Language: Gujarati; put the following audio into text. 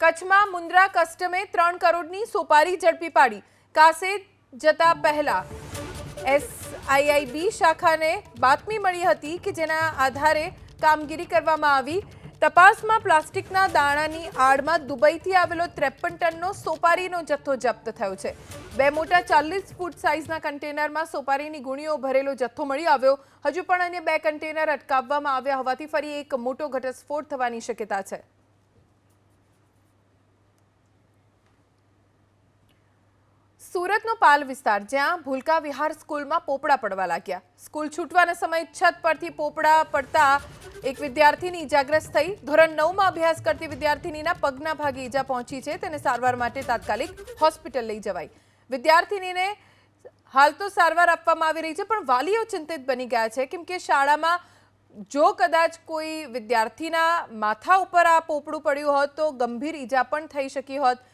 કચ્છમાં મુન્દ્રા કસ્ટમે ત્રણ કરોડની સોપારી ઝડપી પાડી. કાસે જતા પહેલા એસઆઈઆઈબી શાખાને બાતમી મળી હતી કે જેના આધારે કામગીરી કરવામાં આવી. તપાસમાં પ્લાસ્ટિકના દાણાની આડમાં દુબઈથી આવેલો ત્રેપન ટનનો સોપારીનો જથ્થો જપ્ત થયો છે. બે મોટા ચાલીસ ફૂટ સાઇઝના કન્ટેનરમાં સોપારીની ગુણીઓ ભરેલો જથ્થો મળી આવ્યો. હજુ પણ અન્ય બે કન્ટેનર અટકાવવામાં આવ્યા હોવાથી ફરી એક મોટો ઘટસ્ફોટ થવાની શક્યતા છે. સુરતનો પાલ વિસ્તાર, જ્યાં ભૂલકા વિહાર સ્કૂલમાં પોપડા પડવા લાગ્યા. સ્કૂલ છૂટવાના સમયે છત પરથી પોપડા પડતા એક વિદ્યાર્થીની ઇજાગ્રસ્ત થઈ. ધોરણ નવમાં અભ્યાસ કરતી વિદ્યાર્થીનીના પગના ભાગે ઈજા પહોંચી છે. તેને સારવાર માટે તાત્કાલિક હોસ્પિટલ લઈ જવાઈ. વિદ્યાર્થીનીને હાલ તો સારવાર આપવામાં આવી રહી છે, પણ વાલીઓ ચિંતિત બની ગયા છે. કેમ કે શાળામાં જો કદાચ કોઈ વિદ્યાર્થીના માથા ઉપર આ પોપડું પડ્યું હોત, તો ગંભીર ઈજા પણ થઈ શકી હોત.